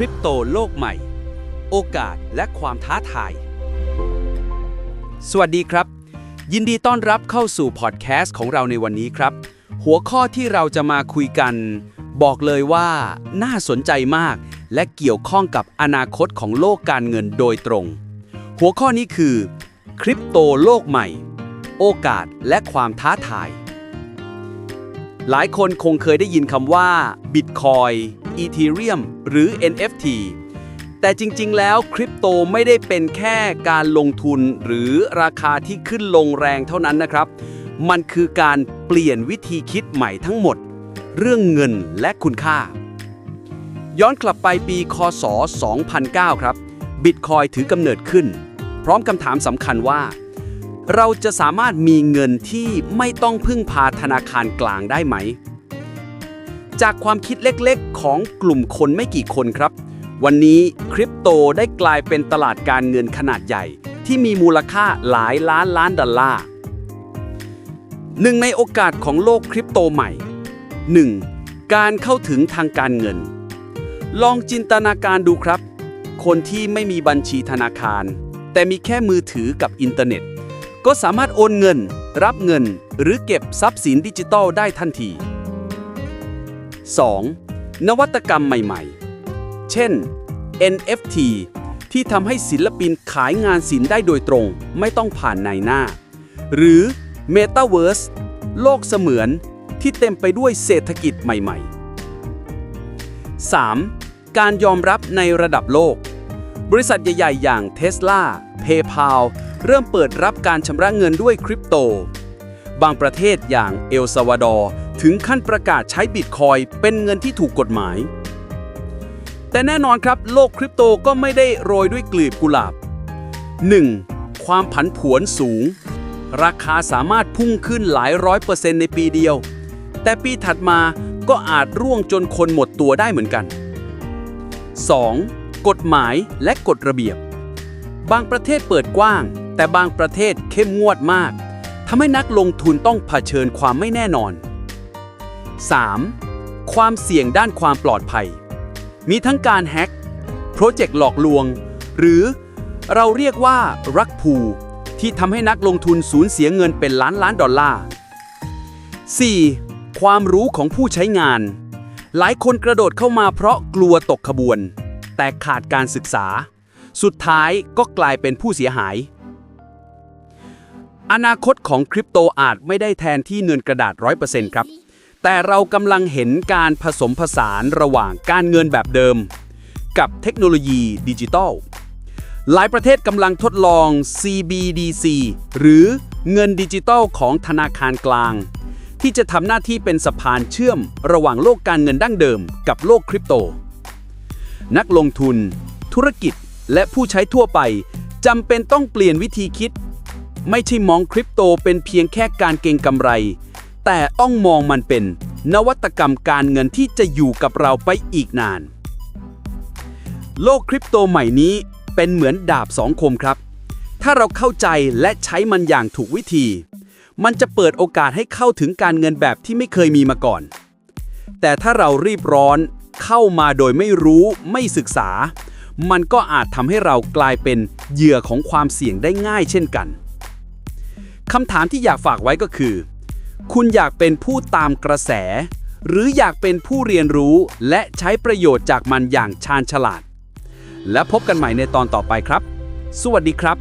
คริปโตโลกใหม่ โอกาสและความท้าทาย สวัสดีครับ ยินดีต้อนรับเข้าสู่พอดแคสต์ของเราในวันนี้ครับ หัวข้อที่เราจะมาคุยกัน บอกเลยว่าน่าสนใจมาก และเกี่ยวข้องกับอนาคตของโลกการเงินโดยตรง หัวข้อนี้คือคริปโตโลกใหม่ โอกาสและความท้าทาย หลายคนคงเคยได้ยินคำว่าบิตคอย Bitcoin Ethereum หรือ NFT แต่จริงๆ แล้วคริปโตไม่ได้เป็นแค่การลงทุนหรือราคาที่ขึ้นลงแรงเท่านั้นนะครับ มันคือการเปลี่ยนวิธีคิดใหม่ทั้งหมด เรื่องเงินและคุณค่า ย้อนกลับไปปีคศ 2009 ครับ Bitcoin ถือกำเนิดขึ้น พร้อมคำถามสำคัญว่า เราจะสามารถมีเงินที่ไม่ต้องพึ่งพาธนาคารกลางได้ไหม จากความคิดเล็กๆ ของกลุ่มคนไม่กี่คนครับ วันนี้คริปโตได้กลายเป็นตลาดการเงินขนาดใหญ่ ที่มีมูลค่าหลายล้านล้านดอลลาร์หนึ่งในโอกาสของโลกคริปโตใหม่ 1. การเข้าถึงทางการเงิน ลองจินตนาการดูครับ คนที่ไม่มีบัญชีธนาคาร แต่มีแค่มือถือกับอินเทอร์เน็ต ก็สามารถโอนเงิน รับเงิน หรือเก็บทรัพย์สินดิจิทัลได้ทันที 2. นวัตกรรมใหม่ๆ เช่น NFT ที่ทำให้ศิลปินขายงานศิลป์ได้โดยตรง ไม่ต้องผ่านนายหน้า หรือ Metaverse โลกเสมือนที่เต็มไปด้วยเศรษฐกิจใหม่ๆ 3. การยอมรับในระดับโลก บริษัทใหญ่ๆ อย่าง Tesla PayPal เริ่มเปิดรับการชำระเงินด้วยคริปโต บางประเทศอย่างเอลซาวาดอร์ ถึงขั้นประกาศใช้บิตคอยเป็นเงินที่ถูกกฎหมาย แต่แน่นอนครับโลกคริปโตก็ไม่ได้โรยด้วยกลีบกุหลาบ 1. ความผันผวนสูง ราคาสามารถพุ่งขึ้นหลายร้อยเปอร์เซ็นต์ในปีเดียว แต่ปีถัดมาก็อาจร่วงจนคนหมดตัวได้เหมือนกัน 2. กฎหมายและกฎระเบียบ บางประเทศเปิดกว้าง แต่บางประเทศเข้มงวดมากทำให้นักลงทุนต้องเผชิญความไม่แน่นอน 3. ความเสี่ยงด้านความปลอดภัย มีทั้งการแฮ็กโปรเจกต์หลอกลวง หรือเราเรียกว่ารักพูที่ทำให้นักลงทุนสูญเสียเงินเป็นล้านล้านดอลลาร์ 4. ความรู้ของผู้ใช้งาน หลายคนกระโดดเข้ามาเพราะกลัวตกขบวน แต่ขาดการศึกษา สุดท้ายก็กลายเป็นผู้เสียหาย อนาคตของคริปโตอาจไม่ได้แทนที่เงินกระดาษ 100%ครับ แต่เรากำลังเห็นการผสมผสานระหว่างการเงินแบบเดิม กับเทคโนโลยีดิจิทัลหลายประเทศกำลังทดลอง CBDC หรือเงินดิจิทัลของธนาคารกลาง ที่จะทำหน้าที่เป็นสะพานเชื่อมระหว่างโลกการเงินดั้งเดิมกับโลกคริปโต นักลงทุน ธุรกิจและผู้ใช้ทั่วไปจำเป็นต้องเปลี่ยนวิธีคิด ไม่ใช่มองคริปโตเป็นเพียงแค่การเก็งกำไร แต่ต้องมองมันเป็น นวัตกรรมการเงินที่จะอยู่กับเราไปอีกนาน โลกคริปโตใหม่นี้เป็นเหมือนดาบสองคมครับ ถ้าเราเข้าใจและใช้มันอย่างถูกวิธี มันจะเปิดโอกาสให้เข้าถึงการเงินแบบที่ไม่เคยมีมาก่อน แต่ถ้าเรารีบร้อนเข้ามาโดยไม่รู้ไม่ศึกษา มันก็อาจทำให้เรากลายเป็นเหยื่อของความเสี่ยงได้ง่ายเช่นกันคำถามที่อยากฝากไว้ก็คือ คุณอยากเป็นผู้ตามกระแส หรืออยากเป็นผู้เรียนรู้และใช้ประโยชน์จากมันอย่างชาญฉลาด และพบกันใหม่ในตอนต่อไปครับ สวัสดีครับ